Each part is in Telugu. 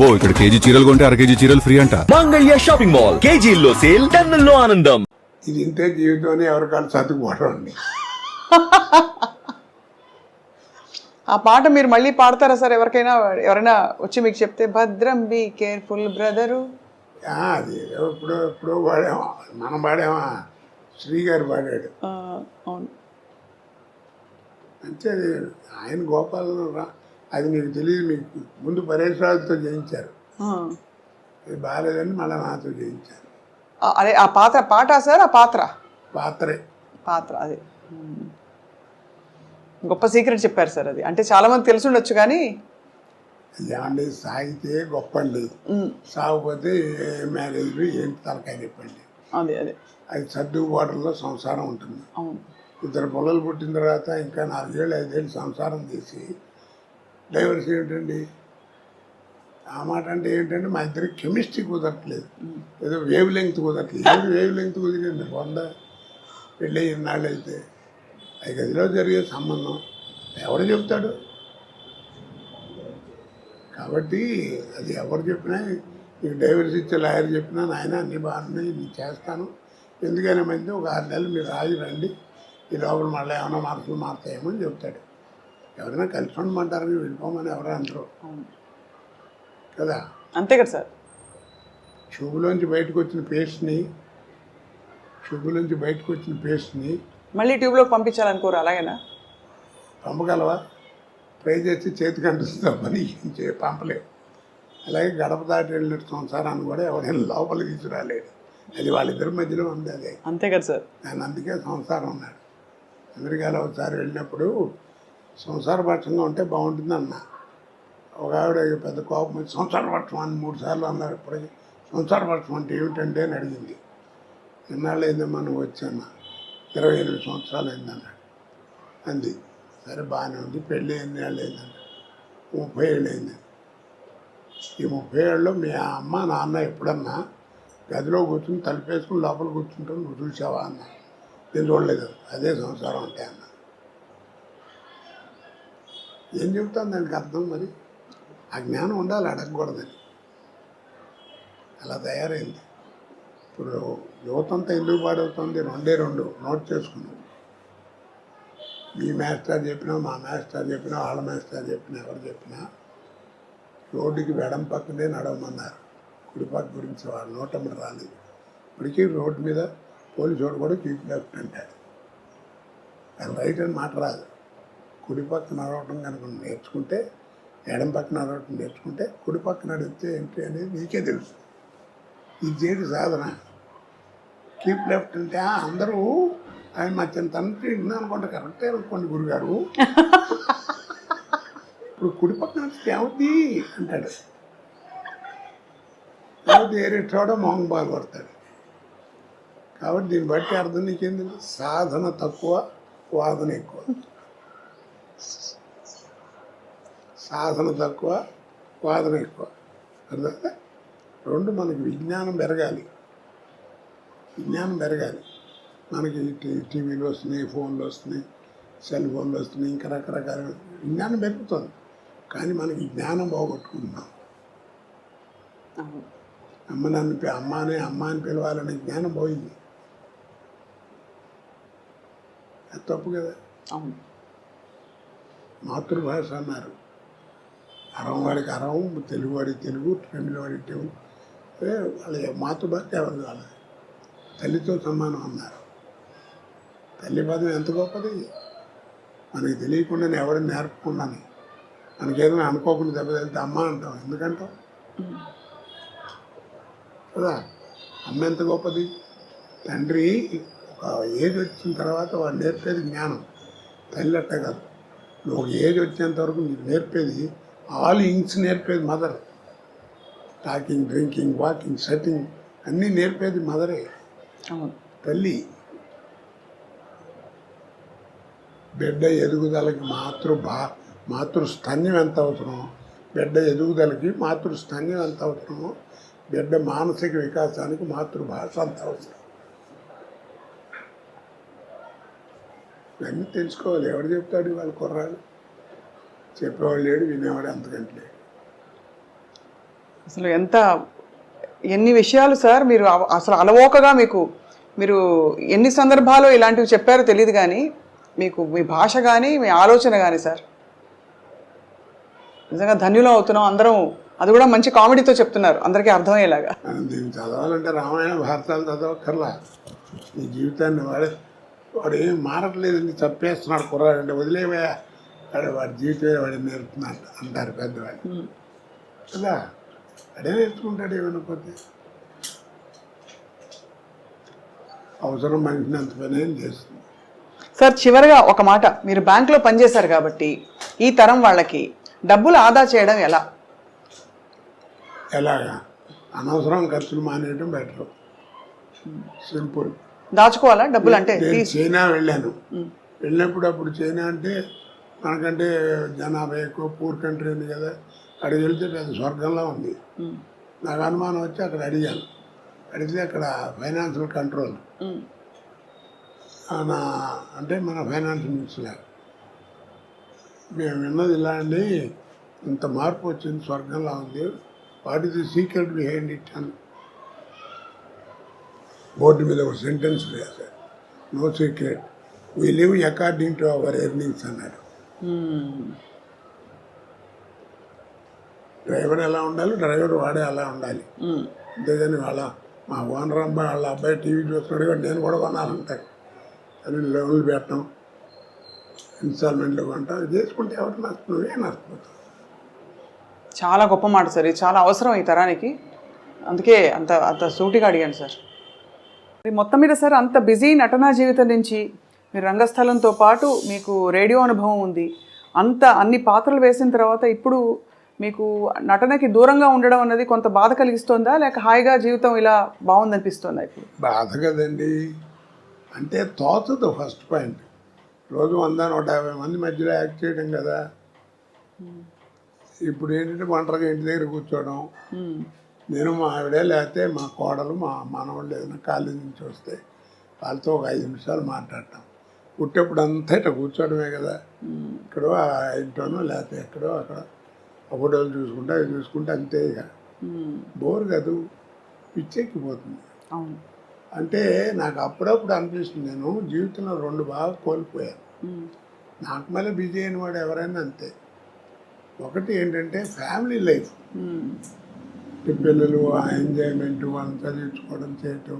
అబ్బో ఇక్కడ కేజీ చీరలు కొంటే అర కేజీ చీరలు ఫ్రీ అంట. Mangalya shopping mall. కేజీల్లో సేల్ టన్నుల్లో ఆనందం. ఇది ఇంతే జీవితం ఎవరికాలు అండి ఆ పాట మీరు మళ్ళీ పాడతారా సార్? ఎవరికైనా ఎవరైనా వచ్చి మీకు చెప్తే భద్రం బి కేర్ఫుల్ బ్రదరు ఆ, అది ఎప్పుడో పాడామా? మనం పాడామా? శ్రీగారు పాడాడు. అవును. అంతే ఆయన గోపాల రా- అది మీకు తెలియదు మీకు ముందు చేయించారు ఆ. అది బాగాలేదని మళ్ళీ నాతో చేయించారు ఆ, అదే ఆ పాత్ర పాట సార్ ఆ పాత్ర? పాత్రే. పాత్ర అదే. గొప్ప సీక్రెట్ చెప్పారు సార్ అది. అంటే చాలా మంది తెలిసి ఉండొచ్చు కానీ ఏమండి సాగితే గొప్ప అండి సాగిపోతే ఏ మ్యారేజ్లు ఏంటి తలకాయ చెప్పండి అదే అదే. అది సర్దుకుపోవడంలో సంసారం ఉంటుంది. ఇద్దరు పిల్లలు పుట్టిన తర్వాత ఇంకా నాలుగేళ్ళు ఐదేళ్ళు సంసారం చేసి డైవర్స్ ఏమిటండి? ఆ మాట అంటే ఏంటంటే మా ఇద్దరికి కెమిస్ట్రీ కుదరట్లేదు. ఏదో వేవ్ లెంగ్త్ కుదరట్లేదు. ఏది వేవ్ లెంగ్త్ కుదిరింది. వంద పెళ్ళి ఇన్నాళ్ళు అయితే. అది గదిలో జరిగే సంబంధం ఎవడు చెప్తాడు? కాబట్టి అది ఎవరు చెప్పినా నీకు డైవర్స్ ఇచ్చే లాయర్ చెప్పినా నాయన అన్ని బాగున్నాయి నేను చేస్తాను. ఎందుకని మంది ఒక ఆరు నెలలు మీరు ఆగి రండి. ఈ లోపల మళ్ళీ ఏమైనా మార్పులు మారుతాయేమో అని చెప్తాడు. ఎవరైనా కలిసి ఉండమంటారని వెళ్ళిపోమని ఎవరు అంటారు. కదా? అంతే కదా సార్. ట్యూబ్లోంచి బయటకు వచ్చిన పేస్ట్ని ట్యూబ్లోంచి బయటకు వచ్చిన పేస్ట్ని మళ్ళీ ట్యూబ్లోకి పంపించాలనుకోరు? అలాగేనా? పంపగలవా? ట్రై చేసి చేతికి అంటుస్తాం పని చే పంపలేవు అలాగే గడప దాటి వెళ్ళిన సంసారాన్ని కూడా ఎవరైనా లోపలికి తీసుకురాలేడు అది వాళ్ళిద్దరి మధ్యలో ఉంది అదే. అంతే కదా సార్. నేను అందుకే సంసారం ఉన్నాడు అమెరికాలో ఒకసారి వెళ్ళినప్పుడు సంసారపక్షంగా ఉంటే బాగుంటుంది అన్న ఒక ఆవిడ పెద్ద కోపం వచ్చి సంసారపక్షం అని మూడు సార్లు అన్నారు. ఇప్పటికి సంసారపక్షం అంటే ఏమిటంటే అని అడిగింది. ఎన్నాళ్ళు అయిందమ్మా నువ్వు వచ్చాను ఇరవై ఎనిమిది సంవత్సరాలు అయిందన్నాడు. అంది. సరే బాగానే ఉంది. పెళ్ళి ఎన్ని ఏళ్ళు అయిందన్నాడు? ముప్పై ఏళ్ళు అయింది. ఈ ముప్పై ఏళ్ళు మీ అమ్మ నాన్న ఎప్పుడన్నా గదిలో కూర్చుని తలుపేసుకుని లోపల కూర్చుంటాం నువ్వు చూసావా? అన్న. నేను చూడలేదు. అదే సంసారం అంటే అన్న. ఏం చెబుతాను దానికి అర్థం మరి? ఆ జ్ఞానం ఉండాలి అడగకూడదని అలా తయారైంది. ఇప్పుడు యువతంతా ఎందుకు పాడవుతుంది? రెండే రెండు నోట్ చేసుకున్నాం. మీ మాస్టర్ చెప్పినా మా మాస్టర్ చెప్పినా వాళ్ళ మాస్టర్ చెప్పినా ఎవరు చెప్పినా రోడ్డుకి వెడం పక్కనే నడవమన్నారు. కుడిపక్క గురించి వాళ్ళు నోటమ్మడి రాలేదు. ఇప్పటికీ రోడ్డు మీద పోలీసు వాడు కూడా చీఫ్ లెఫ్ట్ అంటాడు అది రైట్ అని మాట రాదు. కుడి పక్క నడవటం కనుక నేర్చుకుంటే ఎడం పక్క నడవటం నేర్చుకుంటే కుడి పక్క నడిస్తే ఏంటి అనేది నీకే తెలుసు. ఇది చేయడం సాధన. కీప్ లెఫ్ట్ అంటే "ఆ, అందరూ ఆయన మా చిన్న తండ్రి విన్నాను అనుకుంటే కరెక్టే అనుకోండి గురుగారు. ఇప్పుడు కుడి పక్కన నడిస్తే ఏమవుద్ది? అంటాడు. కాబట్టి ఏరే చోట మొహం బాగా పడతాడు కాబట్టి దీన్ని బట్టి అర్థం నీకేం సాధన తక్కువ వాదన ఎక్కువ. సాధన తక్కువ వాదన ఎక్కువ. అర్థమైందా? రెండు మనకి విజ్ఞానం పెరగాలి. విజ్ఞానం పెరగాలి. మనకి టీవీలు వస్తున్నాయి ఫోన్లు వస్తున్నాయి సెల్ ఫోన్లు వస్తున్నాయి ఇంకా రకరకాల విజ్ఞానం పెరుగుతుంది. కానీ మనకి జ్ఞానం పోగొట్టుకుంటున్నాం. అమ్మ నన్ను అమ్మ అని అమ్మ అని పిలవాలనే జ్ఞానం పోయింది. అది తప్పు కదా? అవును. మాతృభాష అన్నారు. అరవం వాడికి అరం తెలుగు వాడికి తెలుగు తమిళ. వాడికి తెలుగు వాళ్ళ మాతృభాష ఎవరు వాళ్ళది. తల్లితో సమానం అన్నారు. తల్లి పదం ఎంత గొప్పది? మనకి తెలియకుండానే ఎవరిని నేర్పకుండానే. మనకేదైనా అనుకోకుండా దెబ్బతిలితే అమ్మ అంటాం. ఎందుకంటాం? కదా? అమ్మ ఎంత గొప్పది? తండ్రి ఒక ఏజ్ వచ్చిన తర్వాత వాడు నేర్పేది జ్ఞానం. తల్లి అట్ట కాదు. నువ్వు ఒక ఏజ్ వచ్చేంత వరకు నీకు నేర్పేది all things నేర్పేది mother talking drinking walking sitting అన్నీ నేర్పేది మదరే తల్లి బిడ్డ ఎదుగుదలకి మాతృ భా మాతృస్తన్యం ఎంత అవసరమో బిడ్డ ఎదుగుదలకి మాతృస్తన్యం ఎంత అవసరమో బిడ్డ మానసిక వికాసానికి మాతృభాష అంత అవసరం ఇవన్నీ తెలుసుకోవాలి. ఎవడు చెప్తాడు? వాళ్ళ కుర్రాడు. చెప్పేవాడు లేడు వినేవాడు అంతకంటే అసలు ఎంత ఎన్ని విషయాలు సార్ మీరు అసలు అలవోకగా మీకు మీరు ఎన్ని సందర్భాలు ఇలాంటివి చెప్పారో తెలియదు కానీ మీకు మీ భాష కానీ మీ ఆలోచన కానీ సార్. నిజంగా ధన్యులం అవుతున్నాం అందరం. అది కూడా మంచి కామెడీతో చెప్తున్నారు. అందరికీ అర్థమయ్యేలాగా. దీన్ని చదవాలంటే రామాయణ భారతాలు చదవక్కర్లా. నీ జీవితాన్ని వాడే వాడు ఏం మారట్లేదని చంపేస్తున్నాడు కుర్రాడంటే వదిలేవయా వాడు వాడి జీవితమే వాడి నేర్పుతున్నాడు అంటారు పెద్దవాళ్ళు. కదా? అడే నేర్చుకుంటాడు ఏమనుకోతే అవసరం మనిషిని అంత పని ఏం చేస్తుంది? సార్ చివరిగా ఒక మాట. మీరు బ్యాంకులో పనిచేశారు కాబట్టి ఈ తరం వాళ్ళకి డబ్బులు ఆదా చేయడం ఎలా? ఎలాగా? అనవసరం ఖర్చులు మానేయడం బెటర్. సింపుల్. దాచుకోవాలా? డబ్బులు అంటే చైనా వెళ్ళాను. వెళ్ళినప్పుడు అప్పుడు చైనా అంటే మనకంటే జనాభా ఎక్కువ పూర్ కంట్రీ ఉంది కదా అక్కడికి వెళ్తే పెద్ద స్వర్గంలో ఉంది. నాకు అనుమానం వచ్చి అక్కడ అడిగాను. అడిగితే అక్కడ ఫైనాన్షియల్ కంట్రోల్. నా అంటే మన ఫైనాన్స్ మినిస్టర్ మేము విన్నది ఇలా అండి ఇంత మార్పు వచ్చింది స్వర్గంలో ఉంది. What is the secret behind it అని. బోర్డు మీద ఒక సెంటెన్స్ రాశారు. No secret. We live according to our earnings అన్నాడు ఉమ్, డ్రైవర్ ఎలా ఉండాలి? డ్రైవర్ వాడే అలా ఉండాలి. ఉమ్. అంతేగాని వాళ్ళ మా ఓనర్ అబ్బాయి వాళ్ళ అబ్బాయి టీవీ చూస్తున్నాడు కాబట్టి నేను కూడా కొనాలంటాయి అని లోన్లు పెట్టడం ఇన్స్టాల్మెంట్లు కొంటాం. చేసుకుంటే ఎవరు నష్టం? నువ్వే నష్టపోతావు. చాలా గొప్ప మాట సార్. ఇది చాలా అవసరం ఈ తరానికి. అందుకే అంత అంత సూటిగా అడిగాను సార్. మొత్తం మీద సార్ అంత బిజీ నటనా జీవితం నుంచి మీరు రంగస్థలంతో పాటు మీకు రేడియో అనుభవం ఉంది. అంత అన్ని పాత్రలు వేసిన తర్వాత ఇప్పుడు మీకు నటనకి దూరంగా ఉండడం అన్నది కొంత బాధ కలిగిస్తోందా? లేక హాయిగా జీవితం ఇలా బాగుందనిపిస్తోందా ఇప్పుడు? బాధ కదండి. అంటే తోచదు ఫస్ట్ పాయింట్. రోజు వంద నూట యాభై మంది మధ్యలో యాక్ట్ చేయడం కదా. ఇప్పుడు ఏంటంటే ఒంటరిగా ఇంటి దగ్గర కూర్చోవడం. నేను మా ఆవిడే లేకపోతే మా కోడలు మా మనవాళ్ళు ఏదైనా కాలేజీ నుంచి వస్తే వాళ్ళతో ఒక ఐదు నిమిషాలు మాట్లాడటం పుట్టేప్పుడు అంతా ఇట్లా కూర్చోవడమే కదా. ఇక్కడో ఇంట్లోనో లేకపోతే ఎక్కడో అక్కడ ఆ ఫోటోలు చూసుకుంటే అవి చూసుకుంటే అంతే ఇక. బోర్ కాదు పిచ్చెక్కిపోతుంది అవును. అంటే నాకు అప్పుడప్పుడు అనిపిస్తుంది నేను జీవితంలో రెండు బాగా కోల్పోయాను. నాకు మళ్ళీ బిజీ అయిన వాడు ఎవరైనా అంతే. ఒకటి ఏంటంటే ఫ్యామిలీ లైఫ్. పిల్లలు ఆ ఎంజాయ్మెంట్ వాళ్ళని చదివించుకోవడం చేయటం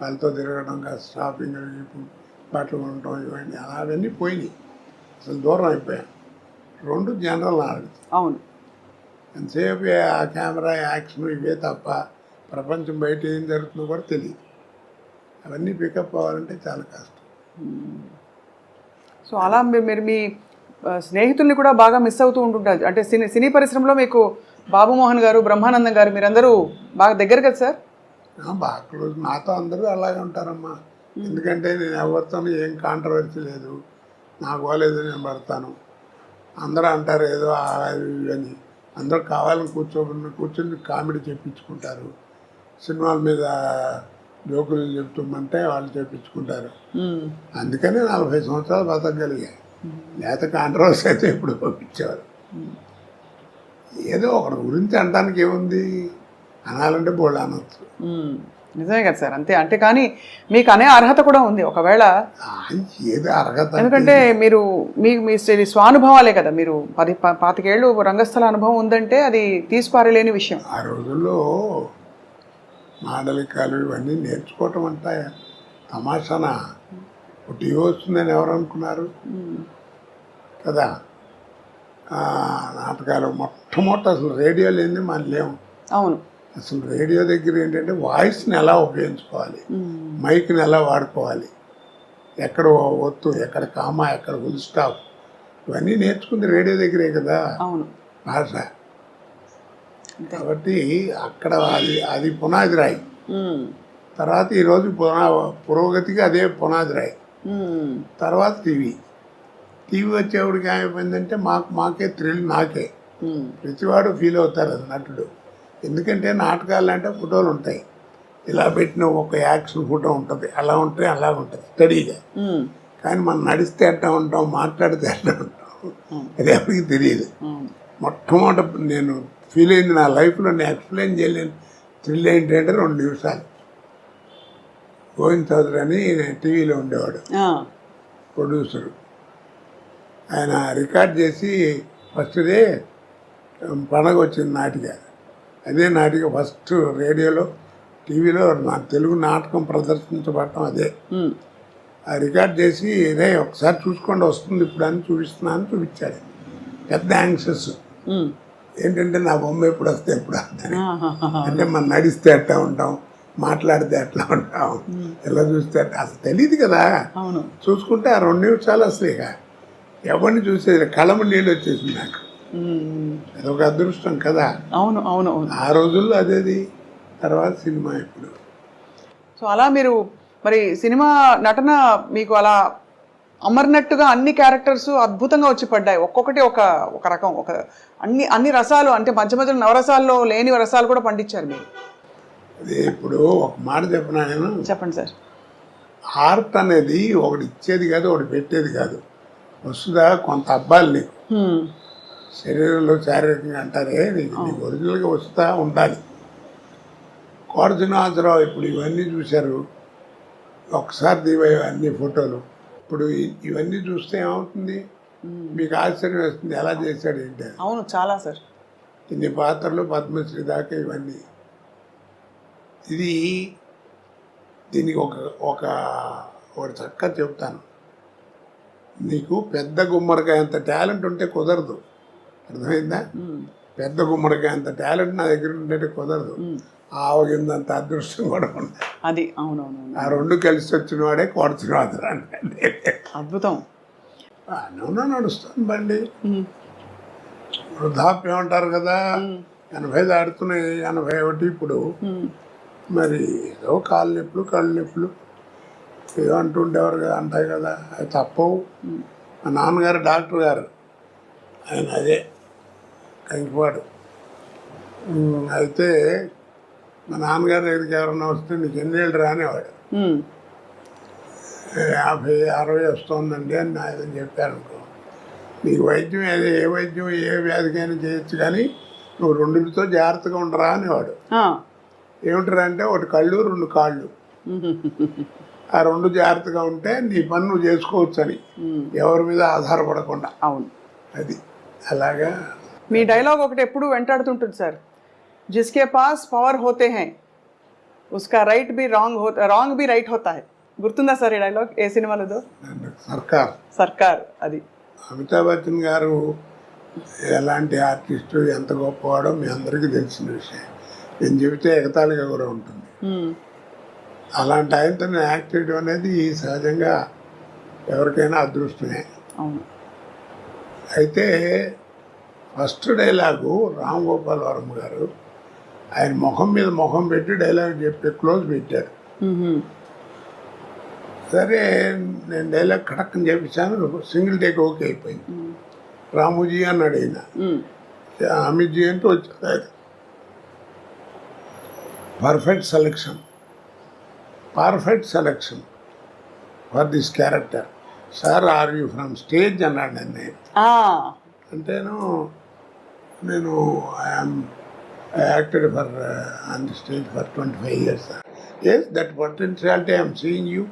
వాళ్ళతో తిరగడం షాపింగ్ ఇప్పుడు బట్టలు కొనటం ఇవన్నీ అలా అవన్నీ పోయినాయి. అసలు దూరం అయిపోయాను రెండు జనరల్ నాలెడ్జ్. అవును. ఎంతసేపు ఆ కెమెరా యాక్షన్ ఇవే తప్ప ప్రపంచం బయట ఏం జరుగుతుందో కూడా తెలియదు అవన్నీ పికప్ అవ్వాలంటే చాలా కష్టం. సో అలా మీరు మీ స్నేహితుల్ని కూడా బాగా మిస్ అవుతూ ఉంటుంటారు. అంటే సినీ సినీ పరిశ్రమలో మీకు బాబు మోహన్ గారు బ్రహ్మానందం గారు మీరందరూ బాగా దగ్గర కదా సార్? బాగా క్లోజ్. నాతో అందరూ అలాగే ఉంటారమ్మా. ఎందుకంటే నేను ఎవరితోనూ ఏం కాంట్రవర్సీ లేదు. నాకు పోలేదు నేను పడతాను. అందరూ అంటారు ఏదో అని. అందరూ కావాలని కూర్చోబడి కూర్చొని కామెడీ చెప్పించుకుంటారు. సినిమాల మీద జోకులు చెప్తుమ్మంటే వాళ్ళు చెప్పించుకుంటారు. మ్మ్. అందుకనే నలభై సంవత్సరాలు బతకగలిగా. లేత కాంట్రవర్సీ అయితే ఇప్పుడు పంపించేవారు. ఏదో ఒకటి గురించి అనడానికి ఏముంది? అనాలంటే బోళ్ళు అనొచ్చు. నిజమే కదా సార్ అంతే. అంటే కానీ మీకు అనే అర్హత కూడా ఉంది. ఒకవేళ ఏది అర్హత ఎందుకంటే మీరు మీ మీ స్వ- స్వానుభవాలే కదా. మీరు పది పాతికేళ్ళు రంగస్థల అనుభవం ఉందంటే అది తీసిపారలేని విషయం. ఆ రోజుల్లో మాడలికాలు ఇవన్నీ నేర్చుకోవటం అంటే తమాషాన. టీవీ వస్తుందని ఎవరు అనుకున్నారు? కదా. నాటకాలు మొట్టమొదటి అసలు రేడియో లేని మన లేవు అవును. అసలు రేడియో దగ్గర ఏంటంటే వాయిస్ని ఎలా ఉపయోగించుకోవాలి? మైక్ని ఎలా వాడుకోవాలి? ఎక్కడ ఒత్తు ఎక్కడ కామా ఎక్కడ ఫుల్ స్టాప్? ఇవన్నీ నేర్చుకుంది రేడియో దగ్గరే కదా? అవును. భాష కాబట్టి అక్కడ అది అది పునాది రాయి. తర్వాత ఈరోజు పునా పురోగతికి అదే పునాది రాయి. తర్వాత టీవీ. టీవీ వచ్చేవాడికి ఏమైపోయిందంటే మాకు మాకే థ్రిల్ నాకే. ప్రతివాడు ఫీల్ అవుతారు అది నటుడు ఎందుకంటే నాటకాలు అంటే ఫోటోలు ఉంటాయి. ఇలా పెట్టిన ఒక యాక్షన్ ఫోటో ఉంటుంది. అలా ఉంటే అలా ఉంటుంది. స్టడీగా. కానీ మనం నడిస్తే ఎట్టా ఉంటాం మాట్లాడితే ఎట్టా ఉంటాం. అది ఎవరికి తెలియదు. మొట్టమొదటి నేను ఫీల్ అయింది నా లైఫ్లో. నేను ఎక్స్ప్లెయిన్ చేయలేను. థ్రిల్ ఏంటంటే రెండు నిమిషాలు. గోవింద్ చౌదరి అని టీవీలో ఉండేవాడు. ప్రొడ్యూసరు. ఆయన రికార్డ్ చేసి ఫస్ట్ డే పండగ వచ్చింది నాటిక. అదే నాటిక ఫస్ట్ రేడియోలో టీవీలో నా తెలుగు నాటకం ప్రదర్శించబడటం అదే. ఆ రికార్డ్ చేసి రే ఒకసారి చూసుకోండి వస్తుంది ఇప్పుడు అని చూపిస్తున్నాను చూపించాడు పెద్ద యాంగ్షస్. ఏంటంటే నా బొమ్మ ఎప్పుడు వస్తే ఎప్పుడు. అంటే మనం నడిస్తే ఎట్లా ఉంటాం? మాట్లాడితే ఎట్లా ఉంటాం? ఎలా చూస్తే అట్లా అసలు తెలియదు కదా. చూసుకుంటే ఆ రెండు నిమిషాలు అసలు ఇక ఎవరిని చూసేది? కళము నీళ్ళు వచ్చేసింది నాకు. అదొక అదృష్టం కదా. అవును అవును అవును. ఆ రోజుల్లో అదేది? తర్వాత సినిమా ఇప్పుడు సో అలా మీరు మరి సినిమా నటన మీకు అలా అమర్నట్టుగా అన్ని క్యారెక్టర్స్ అద్భుతంగా వచ్చి పడ్డాయి. ఒక్కొక్కటి ఒక ఒక రకం ఒక అన్ని అన్ని రసాలు అంటే మధ్య మధ్యలో నవరసాల్లో లేని రసాలు కూడా పండించారు మీరు. అది ఇప్పుడు ఒక మాట చెప్పిన నేను? చెప్పండి సార్. ఆర్ట్ అనేది ఒకటి ఇచ్చేది కాదు ఒకటి పెట్టేది కాదు. వస్తుందా? కొంత అబ్బాయిలు నీకు. శరీరంలో శారీరకంగా అంటారే నీకు నీకు ఒరిజినల్గా వస్తా ఉండాలి. శ్రీనివాసరావు ఇప్పుడు ఇవన్నీ చూశారు. ఒకసారి దివే అన్ని ఫోటోలు. ఇప్పుడు ఇవన్నీ చూస్తే ఏమవుతుంది? మీకు ఆశ్చర్యం వేస్తుంది ఎలా చేశాడు ఏంటి. అవును చాలా సార్. ఇన్ని పాత్రలు పద్మశ్రీ దాకా ఇవన్నీ. ఇది దీనికి ఒక ఒక ఒకటి చక్కగా చెప్తాను. నీకు పెద్ద గుమ్మడికాయ అంత టాలెంట్ ఉంటే కుదరదు. అర్థమైందా? పెద్ద గుమ్మడికాయ అంత టాలెంట్ నా దగ్గర ఉంటే కుదరదు. ఆవగిందంత అదృష్టం కూడా అది అవునవును ఆ రెండు కలిసి వచ్చిన వాడే అంటే అద్భుతం. నూనె నడుస్తుంది బండి. వృద్ధాప్యం అంటారు కదా. ఎనభై దాడుతున్నాయి ఎనభై ఒకటి ఇప్పుడు. మరి ఏదో కాళ్ళు నొప్పులు కళ్ళు నొప్పులు. ఏదో అంటుండేవారు కదా అంటాయి కదా. అది తప్పవు. మా నాన్నగారు డాక్టర్ గారు. ఆయన అదే కంకిపాడు అయితే మా నాన్నగారి దగ్గరికి ఎవరన్నా వస్తే నీకు ఎన్నేళ్ళు రానేవాడు ఉమ్, యాభై అరవై వస్తుందండి అని ఆయన చెప్పారు అనుకో నీకు వైద్యం ఏది ఏ వైద్యం ఏ వ్యాధికైనా చేయొచ్చు కానీ నువ్వు రెండుతో జాగ్రత్తగా ఉండరా అనేవాడు. ఏమిటరా అంటే ఒకటి కళ్ళు రెండు కాళ్ళు. ఆ రెండు జాగ్రత్తగా ఉంటే నీ పని నువ్వు చేసుకోవచ్చు అని ఎవరి మీద ఆధారపడకుండా. అవును. అది. అలాగా? మీ డైలాగ్ ఒకటి ఎప్పుడు వెంటాడుతుంటుంది సార్. జిస్కే పాస్ పవర్ హోతే హై. ఉస్కా రైట్ బి రాంగ్ రాంగ్ బి రైట్ హోతా హై. గుర్తుందా సార్ ఈ డైలాగ్ ఏ సినిమాలదో? సర్కార్. సర్కార్ అది. అమితాబ్ బచ్చన్ గారు ఎలాంటి ఆర్టిస్టు ఎంత గొప్పవాడో మీ అందరికీ తెలిసిన విషయం. నేను చెబితే ఎగతాళిగా కూడా ఉంటుంది. అలాంటి ఆయనతో యాక్ట్ చేయడం అనేది సహజంగా ఎవరికైనా అదృష్టమే. అయితే ఫస్ట్ డైలాగు రామ్ గోపాల్ వర్మ గారు ఆయన ముఖం మీద ముఖం పెట్టి డైలాగ్ చెప్పి క్లోజ్ పెట్టారు. సరే నేను డైలాగ్ కడక్కని చెప్పించాను సింగిల్ టేక్ ఓకే అయిపోయింది. రాముజీ అన్నాడు ఆయన. అమిత్జీ అంటే వచ్చాడు ఆయన. Perfect selection. Perfect selection for this character sir are you from stage అన్నాడు ఆ, అంటేను నేను I'm acted for on the stage for twenty five years yes that potentiality I'm seeing you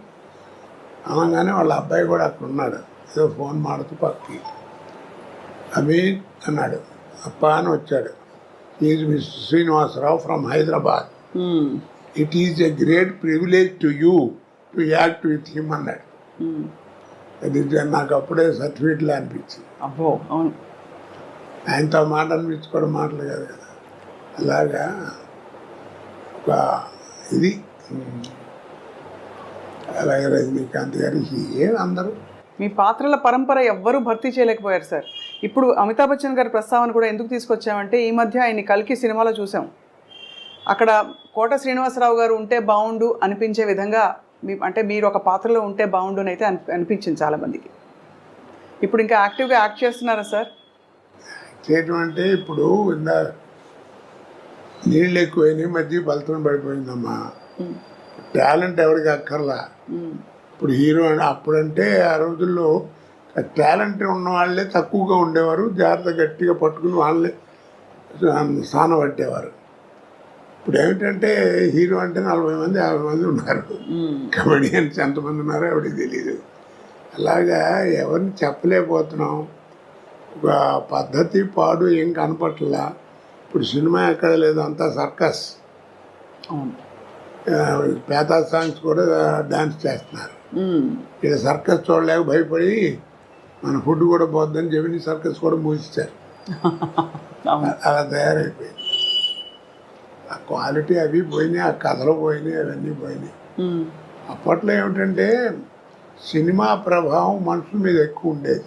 అనగానే వాళ్ళ అబ్బాయి కూడా అక్కడ ఉన్నాడు. ఏదో ఫోన్ మాడుతూ పక్కకి. అమీన్ అన్నాడు. అప్ప అని వచ్చాడు. Is mister Srinivasarao from Hyderabad it is a great privilege to you to act with him అన్నాడు. అది నాకు అప్పుడే సర్టిఫికెట్లు అనిపించింది. అబ్బో అవును. ఆయనతో మాట అనిపించుకోవడం మాటలు కాదు కదా. అలాగా ఒక ఇది. అలాగే రజనీకాంత్ గారి ఏం అందరూ. మీ పాత్రల పరంపర ఎవ్వరూ భర్తీ చేయలేకపోయారు సార్. ఇప్పుడు అమితాబ్ బచ్చన్ గారి ప్రస్తావన కూడా ఎందుకు తీసుకొచ్చామంటే ఈ మధ్య ఆయన కల్కి సినిమాలో చూసాం. అక్కడ కోట శ్రీనివాసరావు గారు ఉంటే బాగుండు అనిపించే విధంగా మీ అంటే మీరు ఒక పాత్రలో ఉంటే బాగుండు అని అయితే అనిపి- అనిపించింది చాలామందికి ఇప్పుడు ఇంకా యాక్టివ్గా యాక్ట్ చేస్తున్నారా సార్? చేయటం అంటే ఇప్పుడు నీళ్ళు ఎక్కువైనాయి మధ్య ఫలితం పడిపోయిందమ్మా. టాలెంట్ ఎవరికి అక్కర్లా. ఇప్పుడు హీరో అని అప్పుడంటే ఆ రోజుల్లో టాలెంట్ ఉన్న వాళ్ళే తక్కువగా ఉండేవారు జాగ్రత్త గట్టిగా పట్టుకుని వాళ్ళే స్థానం పట్టేవారు. ఇప్పుడు ఏమిటంటే హీరో అంటే నలభై మంది యాభై మంది ఉన్నారు. కమెడియన్స్ ఎంతమంది ఉన్నారో ఎవరికి తెలియదు అలాగా ఎవరిని చెప్పలేకపోతున్నాం. ఒక పద్ధతి పాడు ఏం కనపట్లా. ఇప్పుడు సినిమా ఎక్కడ లేదు అంతా సర్కస్. పేతా సాంగ్స్ కూడా డాన్స్ చేస్తున్నారు. ఇక్కడ సర్కస్ చూడలేక భయపడి మన ఫుడ్ కూడా పోద్దని చెప్పి సర్కస్ కూడా మూసిస్తారు అలా తయారైపోయింది. ఆ క్వాలిటీ అవి పోయినాయి ఆ కథలు పోయినాయి అవన్నీ పోయినాయి. అప్పట్లో ఏమిటంటే సినిమా ప్రభావం మనుషుల మీద ఎక్కువ ఉండేది.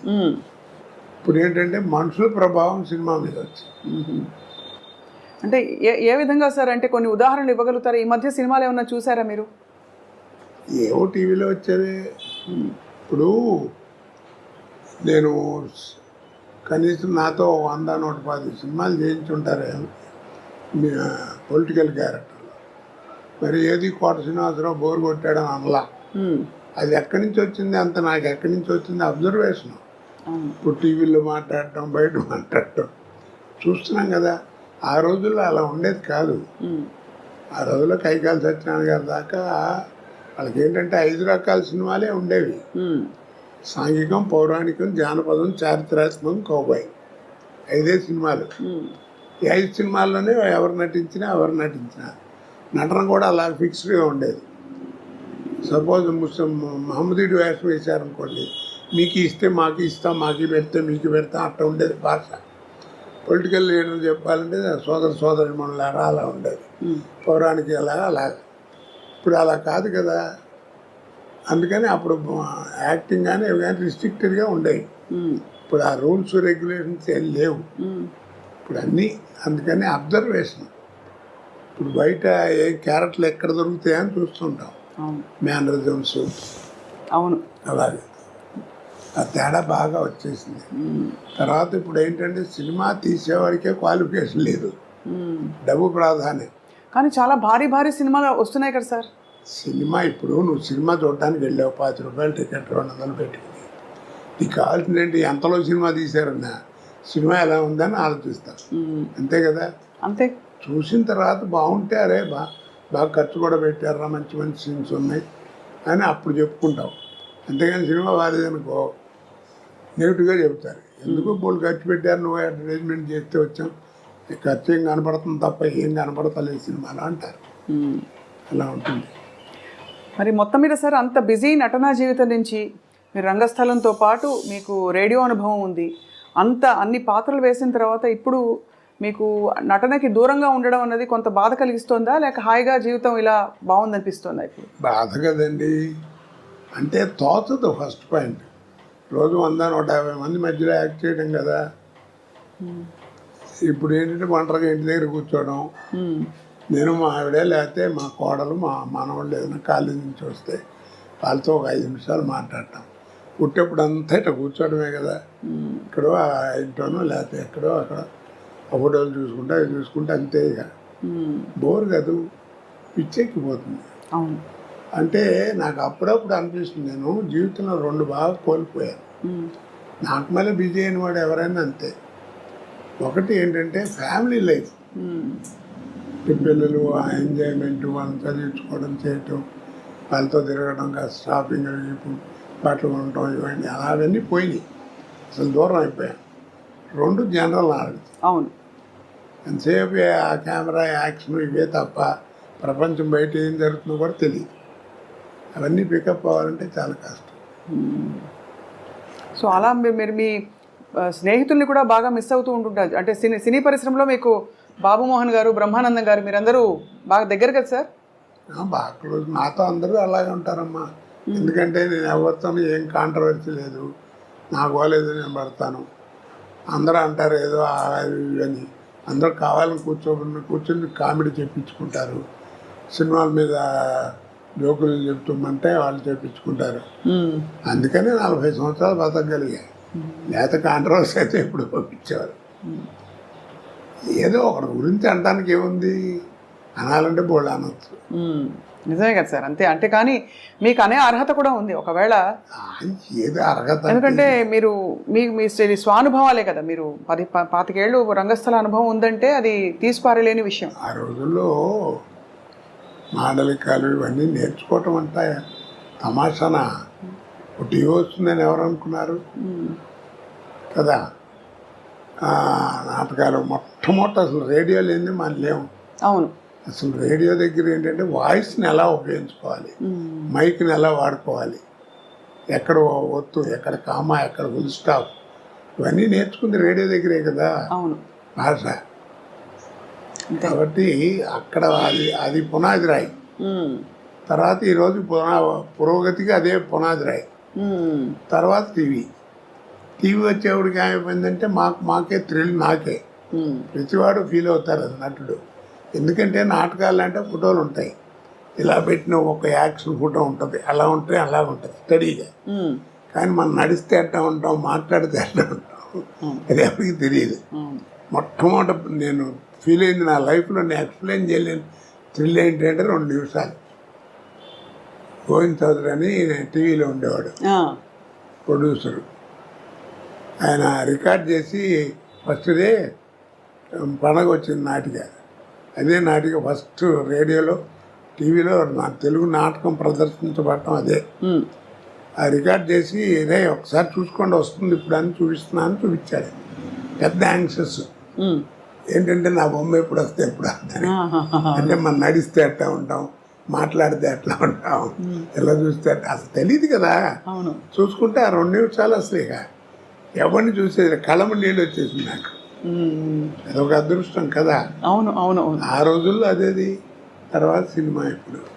ఇప్పుడు ఏంటంటే మనుషుల ప్రభావం సినిమా మీద వచ్చింది అంటే ఏ ఏ విధంగా సార్? అంటే కొన్ని ఉదాహరణలు ఇవ్వగలుగుతారా? ఈ మధ్య సినిమాలు ఏమన్నా చూసారా మీరు? ఏవో టీవీలో వచ్చేవి. ఇప్పుడు నేను కనీసం నాతో వంద నూట పది సినిమాలు చేయించుంటారే. పొలిటికల్ క్యారెక్టర్లో మరి ఏది కోట శ్రీనివాసరావు బోరు కొట్టాడని అనలా. అది ఎక్కడి నుంచి వచ్చింది? అంత నాకు ఎక్కడి నుంచి వచ్చింది? అబ్జర్వేషన్ ఇప్పుడు టీవీలో మాట్లాడటం బయట మాట్లాడటం. చూస్తున్నాం కదా ఆ రోజుల్లో అలా ఉండేది కాదు. ఆ రోజుల్లో కైకాల సత్యనారాయణ గారి దాకా వాళ్ళకి ఏంటంటే ఐదు రకాల సినిమాలే ఉండేవి. సాంఘికం పౌరాణికం జానపదం చారిత్రాత్మకం కౌబాయ్. ఐదే సినిమాలు. ఈ ఐదు సినిమాల్లోనే ఎవరు నటించినా ఎవరు నటించినా. నటన కూడా అలా ఫిక్స్డ్గా ఉండేది. సపోజ్ ముస్లిం మహమ్మదీడు వేషం వేశారనుకోండి మీకు ఇస్తే మాకు ఇస్తాం మాకు పెడితే మీకు పెడతాం అట్లా ఉండేది భాష. పొలిటికల్ లీడర్ చెప్పాలంటే సోదర సోదరి మనలారా అలా ఉండేది. పౌరాణిక అలాగా అలాగా ఇప్పుడు అలా కాదు కదా. అందుకని అప్పుడు యాక్టింగ్ కానీ ఇవి కానీ రిస్ట్రిక్టెడ్గా ఉండేవి. ఇప్పుడు ఆ రూల్స్ రెగ్యులేషన్స్ ఏం లేవు. ఇప్పుడు అన్నీ అందుకని అబ్జర్వేషన్. ఇప్పుడు బయట ఏ క్యారెట్లు ఎక్కడ దొరుకుతాయని చూస్తుంటాం. మేనరిజమ్స్ అవును. అలాగే. ఆ తేడా బాగా వచ్చేసింది. తర్వాత ఇప్పుడు ఏంటంటే సినిమా తీసేవాడికే క్వాలిఫికేషన్ లేదు. డబ్బు ప్రాధాన్యం. కానీ చాలా భారీ భారీ సినిమాలు వస్తున్నాయి కదా సార్. సినిమా ఇప్పుడు నువ్వు సినిమా చూడడానికి వెళ్ళావు పాతి రూపాయలు టికెట్ రెండు వందలు పెట్టుకుని నీకు కావాల్సింది ఏంటి? ఎంతలో సినిమా తీశారన్నా? సినిమా ఎలా ఉందని ఆలోచిస్తాను మ్మ్. అంతే కదా? అంతే. చూసిన తర్వాత బాగుంటే అరే బా బాగా ఖర్చు కూడా పెట్టారా మంచి మంచి సీన్స్ ఉన్నాయి అని అప్పుడు చెప్పుకుంటావు అంతేగాని సినిమా బాగాలేదనుకో నెగిటివ్గా చెబుతారు. ఎందుకు బోల్ ఖర్చు పెట్టారు నువ్వు అడ్వర్టైజ్మెంట్ చేస్తే వచ్చాం. ఖర్చు ఏం కనపడుతుంది తప్ప ఏం కనపడతలేదు సినిమాలో అంటారు. అలా ఉంటుంది. మరి మొత్తం మీద సార్ అంత బిజీ నటనా జీవితం నుంచి మీరు రంగస్థలంతో పాటు మీకు రేడియో అనుభవం ఉంది. అంత అన్ని పాత్రలు వేసిన తర్వాత ఇప్పుడు మీకు నటనకి దూరంగా ఉండడం అన్నది కొంత బాధ కలిగిస్తోందా? లేక హాయిగా జీవితం ఇలా బాగుందనిపిస్తోందా ఇప్పుడు? బాధ కదండి. అంటే తోచదు ఫస్ట్ పాయింట్. రోజు వంద నూట యాభై మంది మధ్యలో యాక్ట్ చేయడం కదా. ఇప్పుడు ఏంటంటే ఒంటరిగా ఇంటి దగ్గర కూర్చోవడం. నేను మా ఆవిడే లేకపోతే మా కోడలు మా మనవాళ్ళు ఏదైనా కాలేజీ నుంచి వస్తే వాళ్ళతో ఒక ఐదు నిమిషాలు మాట్లాడటం పుట్టేప్పుడు అంతా ఇట్లా కూర్చోవడమే కదా. ఇక్కడో ఆ ఇంట్లోనో లేకపోతే ఎక్కడో అక్కడ ఆ ఫోటోలు చూసుకుంటే అవి చూసుకుంటే అంతే ఇక. బోర్ కాదు పిచ్చెక్కిపోతుంది. అవును. అంటే నాకు అప్పుడప్పుడు అనిపిస్తుంది నేను జీవితంలో రెండు బాగా కోల్పోయాను. నాకు మళ్ళీ బిజీ అయిన వాడు ఎవరైనా అంతే. ఒకటి ఏంటంటే ఫ్యామిలీ లైఫ్. పిల్లలు ఆ ఎంజాయ్మెంట్ వాళ్ళని చదివించుకోవడం చేయటం వాళ్ళతో తిరగడం కాస్త షాపింగ్ అవి బట్టలు కొనటం ఇవన్నీ అలాగన్నీ పోయినాయి. అసలు దూరం అయిపోయాను రెండు జనరల్ నాలెడ్జ్ అవును. ఎంతసేపు ఆ కెమెరా యాక్షన్ ఇవే తప్ప ప్రపంచం బయట ఏం జరుగుతుందో కూడా తెలియదు అవన్నీ పికప్ అవ్వాలంటే చాలా కష్టం. సో అలా మీరు మీ స్నేహితుల్ని కూడా బాగా మిస్ అవుతూ ఉంటుంటారు. అంటే సినీ సినీ పరిశ్రమలో మీకు బాబు మోహన్ గారు బ్రహ్మానందం గారు మీరందరూ బాగా దగ్గర కదా సార్? బాగా క్లోజ్ నాతో అందరూ అలాగే ఉంటారమ్మా. ఎందుకంటే నేను ఎవరితో ఏం కాంట్రవర్సీ లేదు. నాకు పోలేదు నేను పడతాను. అందరూ అంటారు ఏదో అని. అందరూ కావాలని కూర్చోబడి కూర్చొని కామెడీ చెప్పించుకుంటారు సినిమాల మీద జోకులు చెప్తామంటే వాళ్ళు చెప్పించుకుంటారు మ్మ్. అందుకనే నలభై సంవత్సరాలు బతకగలిగా లేత కాంట్రవర్సీ అయితే ఇప్పుడు పంపించేవారు. ఏదో ఒకటి గురించి అనడానికి ఏముంది? అనాలంటే బోళ్ళు అనొచ్చు. నిజమే కదా సార్ అంతే. అంటే కానీ మీకు అనే అర్హత కూడా ఉంది. ఒకవేళ ఏది అర్హత ఎందుకంటే మీరు మీ మీ స్వ- స్వానుభవాలే కదా. మీరు పది పాతికేళ్ళు రంగస్థల అనుభవం ఉందంటే అది తీసిపారలేని విషయం. ఆ రోజుల్లో మాడలికాలు ఇవన్నీ నేర్చుకోవటం అంటే తమాషాన? టీవీ వస్తుందని ఎవరు అనుకున్నారు? కదా? నాటకాలు మొట్టమొదటి అసలు రేడియో లేని మన లేవు. అవును. అసలు రేడియో దగ్గర ఏంటంటే వాయిస్ని ఎలా ఉపయోగించుకోవాలి? మైక్ని ఎలా వాడుకోవాలి? ఎక్కడ ఒత్తు ఎక్కడ కామా ఎక్కడ ఫుల్ స్టాప్? ఇవన్నీ నేర్చుకుంది రేడియో దగ్గరే కదా? అవును. భాష కాబట్టి అక్కడ అది అది పునాది రాయి. తర్వాత ఈరోజు పునా పురోగతికి అదే పునాది రాయి. తర్వాత టీవీ. టీవీ వచ్చేవాడికి ఏమైపోయిందంటే మాకు మాకే థ్రిల్ నాకే. ప్రతివాడు ఫీల్ అవుతారు అది నటుడు ఎందుకంటే నాటకాలు అంటే ఫోటోలు ఉంటాయి. ఇలా పెట్టిన ఒక యాక్షన్ ఫోటో ఉంటుంది. అలా ఉంటే అలా ఉంటుంది. స్టడీగా. కానీ మనం నడిస్తే ఎట్టా ఉంటాం మాట్లాడితే ఎట్టా ఉంటాం. అది ఎవరికి తెలియదు. మొట్టమొదటి నేను ఫీల్ అయింది నా లైఫ్లో నేను ఎక్స్ప్లెయిన్ చేయలేను. థ్రిల్ ఏంటంటే రెండు నిమిషాలు. గోవింద్ చౌదరి అని టీవీలో ఉండేవాడు. ప్రొడ్యూసరు. ఆయన రికార్డ్ చేసి ఫస్ట్ డే పండగ వచ్చింది నాటిక అదే నాటిక ఫస్ట్ రేడియోలో టీవీలో నా తెలుగు నాటకం ప్రదర్శించబడటం అదే. ఆ రికార్డ్ చేసి రే ఒకసారి చూసుకోండి వస్తుంది ఇప్పుడు అని చూపిస్తున్నాను చూపించాడు పెద్ద యాంగ్షస్. ఏంటంటే నా బొమ్మ ఎప్పుడు వస్తే ఎప్పుడు. అంటే మనం నడిస్తే ఎట్లా ఉంటాం మాట్లాడితే ఎట్లా ఉంటాం ఎలా చూస్తే అసలు తెలియదు కదా చూసుకుంటే ఆ రెండు నిమిషాలు అసలు ఇక ఎవరిని చూసేది కళ్ళము నీళ్ళు వచ్చేసింది నాకు. అదొక అదృష్టం కదా. అవును అవును ఆ రోజుల్లో అదేది? తర్వాత సినిమా ఇప్పుడు